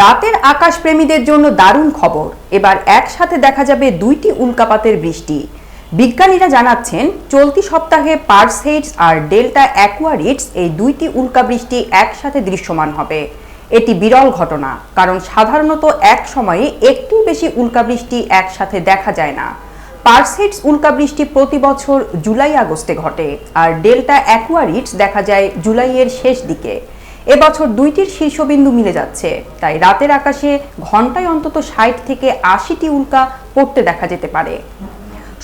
রাতের আকাশ প্রেমীদের জন্য দারুণ খবর। এবার একসাথে দেখা যাবে দুইটি উল্কাপাতের বৃষ্টি। বিজ্ঞানীরা জানাচ্ছেন, চলতি সপ্তাহে পার্সেইডস আর ডেল্টা অ্যাকুয়ারিটস এই দুইটি উল্কা বৃষ্টি একসাথে দৃশ্যমান হবে। এটি বিরল ঘটনা, কারণ সাধারণত এক সময়ে একটু বেশি উল্কাবৃষ্টি একসাথে দেখা যায় না। পার্সেটস উল্কাবৃষ্টি প্রতি বছর জুলাই আগস্টে ঘটে, আর ডেল্টা অ্যাকুয়ারিটস দেখা যায় জুলাইয়ের শেষ দিকে। এবছর দুইটির শীর্ষবিন্দু মিলে যাচ্ছে। তাই রাতের আকাশে ঘন্টায় অন্তত ষাট থেকে আশিটি উল্কা পড়তে দেখা যেতে পারে।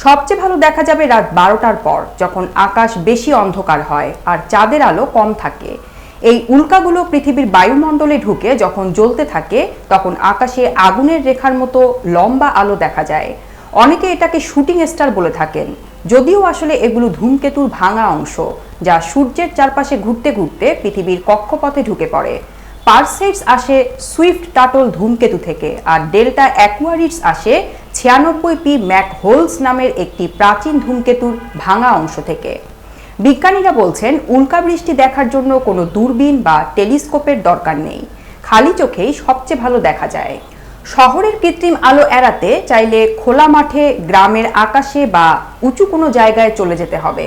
সবচেয়ে ভালো দেখা যাবে রাত বারোটার পর, যখন আকাশ বেশি অন্ধকার হয় আর চাঁদের আলো কম থাকে। এই উল্কাগুলো পৃথিবীর বায়ুমণ্ডলে ঢুকে যখন জ্বলতে থাকে, তখন আকাশে আগুনের রেখার মতো লম্বা আলো দেখা যায়। অনেকে এটাকে শুটিং স্টার বলে থাকেন। যদিও আসলে এগুলো ধূমকেতুর ভাঙা অংশ। যা সূর্যের চারপাশে ঘুরতে ঘুরতে পৃথিবীর কক্ষপথে ঢুকে পড়ে। পারসেটস আসে সুইফট টাটল ধূমকেতু থেকে আর ডেল্টা অ্যাকুয়ারিটস আসে ছিয়ানব্বই পি ম্যাক হোলস নামের একটি প্রাচীন ধূমকেতুর ভাঙা অংশ থেকে। বিজ্ঞানীরা বলছেন উল্কাবৃষ্টি দেখার জন্য কোনো দূরবীন বা টেলিস্কোপের দরকার নেই। খালি চোখেই সবচেয়ে ভালো দেখা যায়। শহরের কৃত্রিম আলো এড়াতে চাইলে খোলা মাঠে, গ্রামের আকাশে বা উঁচু কোনো জায়গায় চলে যেতে হবে।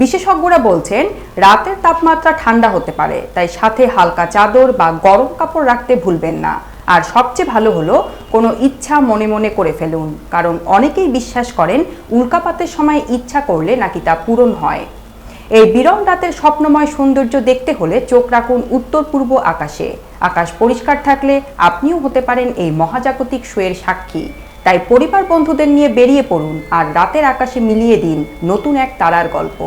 বিশেষজ্ঞরা বলছেন, রাতের তাপমাত্রা ঠান্ডা হতে পারে, তাই সাথে হালকা চাদর বা গরম কাপড় রাখতে ভুলবেন না। আর সবচেয়ে ভালো হলো, কোনো ইচ্ছা মনে মনে করে ফেলুন, কারণ অনেকেই বিশ্বাস করেন, উল্কাপাতের সময় ইচ্ছা করলে নাকি তা পূরণ হয়। এই বিরল রাতের স্বপ্নময় সৌন্দর্য দেখতে হলে চোখ রাখুন উত্তর পূর্ব আকাশে। আকাশ পরিষ্কার থাকলে আপনিও হতে পারেন এই মহাজাগতিক শোয়ের সাক্ষী। তাই পরিবার বন্ধুদের নিয়ে বেরিয়ে পড়ুন আর রাতের আকাশে মিলিয়ে দিন নতুন এক তারার গল্প।